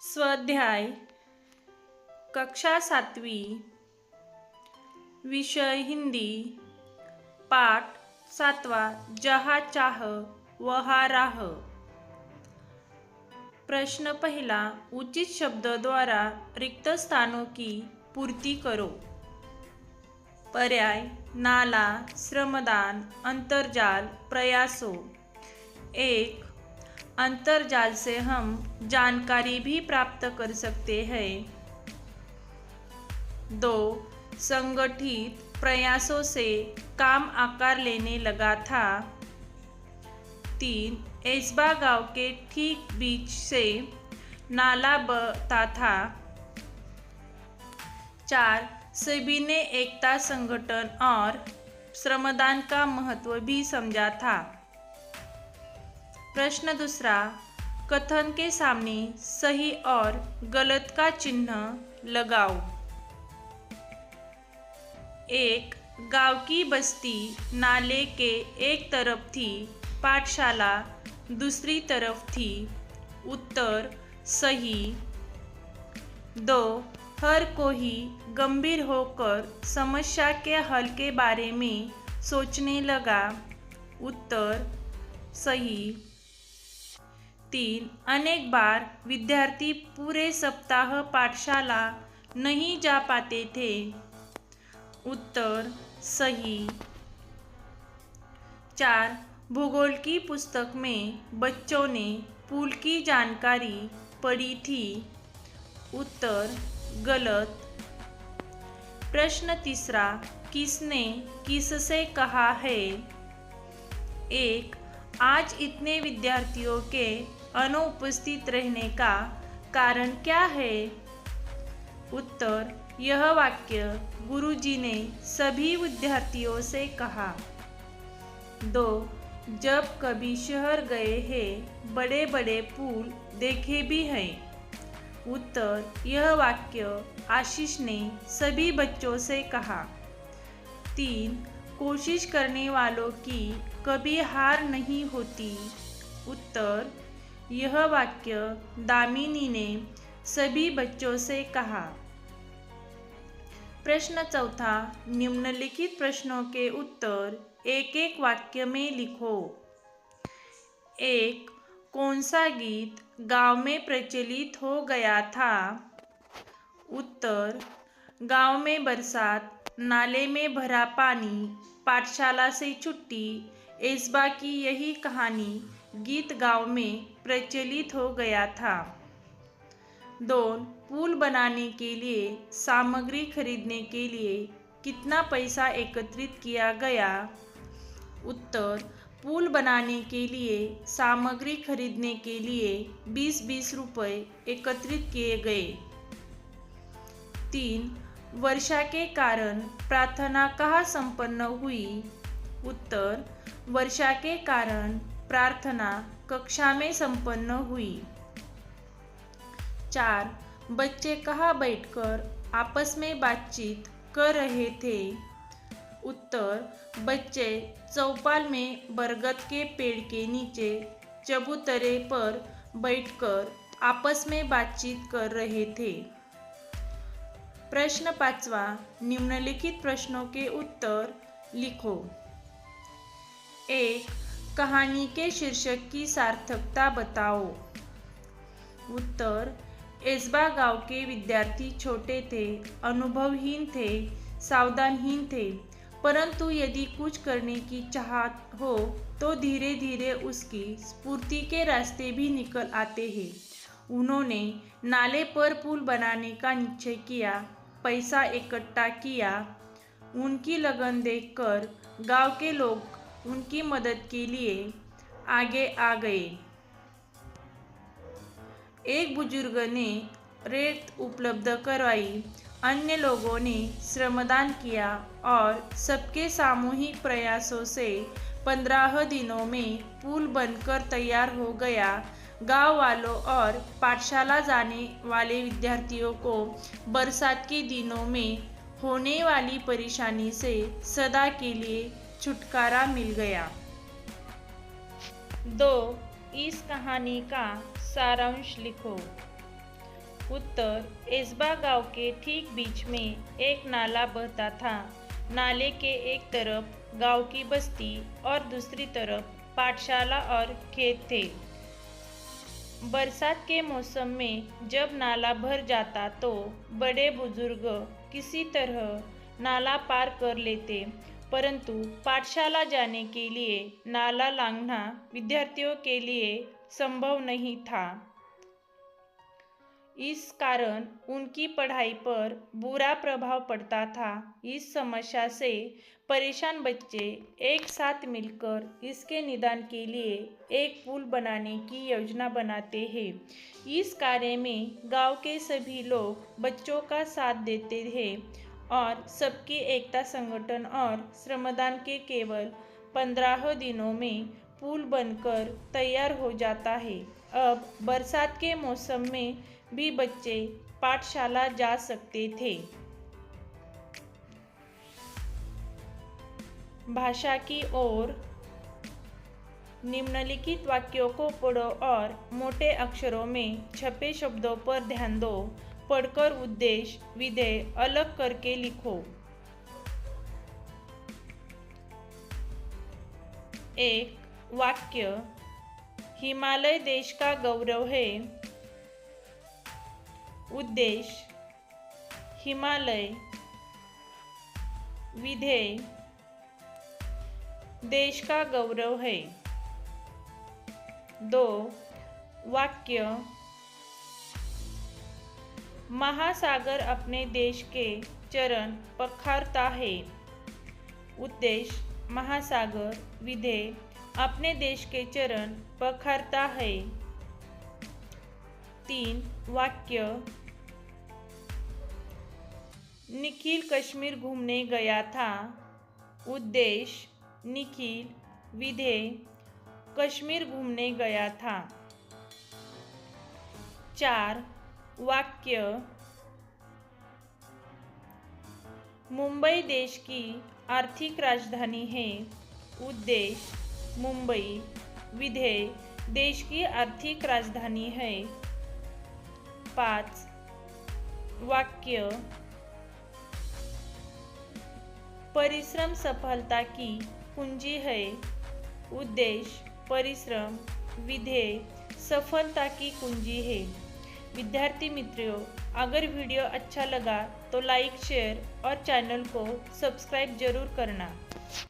स्वाध्याय कक्षा सातवी विषय हिंदी पाठ सातवा जहा चाह वहा राह. प्रश्न पहिला उचित शब्द द्वारा रिक्त स्थानों की पूर्ती करो. पर्याय नाला श्रमदान अंतर्जाल प्रयासो. एक अंतर्जाल से हम जानकारी भी प्राप्त कर सकते हैं। दो, संगठित प्रयासों से काम आकार लेने लगा था। तीन, एसबा गाँव के ठीक बीच से नाला बहता था। चार सभी ने एकता संगठन और श्रमदान का महत्व भी समझा था। प्रश्न दूसरा, कथन के सामने सही और गलत का चिन्ह लगाओ। एक, गाँव की बस्ती नाले के एक तरफ़ थी, पाठशाला दूसरी तरफ़ थी, उत्तर सही। दो, हर कोई गंभीर होकर समस्या के हल के बारे में सोचने लगा, उत्तर सही। तीन अनेक बार विद्यार्थी पूरे सप्ताह पाठशाला नहीं जा पाते थे. उत्तर, सही. चार भूगोल की पुस्तक में बच्चों ने पुल की जानकारी पढ़ी थी. उत्तर, गलत. प्रश्न तीसरा, किसने किससे कहा है? एक आज इतने विद्यार्थियों के अनुपस्थित रहने का कारण क्या है? उत्तर, यह वाक्य गुरुजी ने सभी विद्यार्थियों से कहा। दो, जब कभी शहर गए हैं बड़े बड़े पुल देखे भी हैं। उत्तर, यह वाक्य आशीष ने सभी बच्चों से कहा। तीन, कोशिश करने वालों की कभी हार नहीं होती। उत्तर, यह वाक्य दामिनी ने सभी बच्चों से कहा। प्रश्न चौथा, निम्नलिखित प्रश्नों के उत्तर एक एक वाक्य में लिखो। एक, कौन सा गीत गाँव में प्रचलित हो गया था? उत्तर, गाँव में बरसात, नाले में भरा पानी, पाठशाला से छुट्टी एसबा की यही कहानी गीत गाँव में प्रचलित हो गया था। दोन, पुल बनाने के लिए, सामग्री खरीदने के लिए कितना पैसा एकत्रित किया गया? उत्तर, पुल बनाने के लिए, सामग्री खरीदने के लिए बीस बीस रुपये एकत्रित किए गए। तीन, वर्षा के कारण प्रार्थना कहाँ संपन्न हुई? उत्तर वर्षा के कारण प्रार्थना कक्षा में संपन्न हुई। चार, बच्चे कहाँ बैठकर आपस में बातचीत कर रहे थे? उत्तर, बच्चे चौपाल में बरगद के पेड़ के नीचे चबूतरे पर बैठकर आपस में बातचीत कर रहे थे। प्रश्न पांचवा, निम्नलिखित प्रश्नों के उत्तर लिखो। एक, कहानी के शीर्षक की सार्थकता बताओ। उत्तर, एसबा गाँव के विद्यार्थी छोटे थे, अनुभवहीन थे, सावधानहीन थे। परंतु यदि कुछ करने की चाहत हो तो धीरे धीरे उसकी स्फूर्ति के रास्ते भी निकल आते हैं। उन्होंने नाले पर पुल बनाने का निश्चय किया, पैसा इकट्ठा किया। उनकी लगन देखकर गाँव के लोग उनकी मदद के लिए आगे आ गए। एक बुज़ुर्ग ने रेत उपलब्ध करवाई। अन्य लोगों ने श्रमदान किया और सबके सामूहिक प्रयासों से पंद्रह दिनों में पुल बनकर तैयार हो गया। गाँव वालों और पाठशाला जाने वाले विद्यार्थियों को बरसात के दिनों में होने वाली परेशानी से सदा के लिए छुटकारा मिल गया। दो, इस कहानी का सारांश लिखो। उत्तर, एसबा गाँव के ठीक बीच में एक नाला बहता था। नाले के एक तरफ़ गाँव की बस्ती और दूसरी तरफ़ पाठशाला और खेत थे। बरसात के मौसम में जब नाला भर जाता तो बड़े बुज़ुर्ग किसी तरह नाला पार कर लेते परंतु पाठशाला जाने के लिए नाला लांघना विद्यार्थियों के लिए संभव नहीं था। इस कारण उनकी पढ़ाई पर बुरा प्रभाव पड़ता था। इस समस्या से परेशान बच्चे एक साथ मिलकर इसके निदान के लिए एक पुल बनाने की योजना बनाते हैं। इस कार्य में गाँव के सभी लोग बच्चों का साथ देते हैं। और सबकी एकता संगठन और श्रमदान के केवल पंद्रह दिनों में पुल बनकर तैयार हो जाता है। अब बरसात के मौसम में भी बच्चे पाठशाला जा सकते थे। भाषा की ओर निम्नलिखित वाक्यों को पढ़ो और मोटे अक्षरों में छपे शब्दों पर ध्यान दो। पढ़कर उद्देश्य विधेय अलग करके लिखो. एक, वाक्य. हिमालय देश का गौरव है. उद्देश्य हिमालय. विधेय, देश का गौरव है. दो, वाक्य. महासागर अपने देश के चरण पखारता है। उद्देश्य, महासागर विधेय अपने देश के चरण पखारता है। तीन, वाक्य। निखिल कश्मीर घूमने गया था। उद्देश्य, निखिल विधेय कश्मीर घूमने गया था। चार वाक्य मुंबई देश की आर्थिक राजधानी है। उद्देश्य मुंबई विधेय देश की आर्थिक राजधानी है। पाच, वाक्य परिश्रम सफलता की कुंजी है। उद्देश्य परिश्रम विधेय सफलता की कुंजी है। विद्यार्थी मित्रों, अगर वीडियो अच्छा लगा तो लाइक शेयर और चैनल को सब्सक्राइब ज़रूर करना।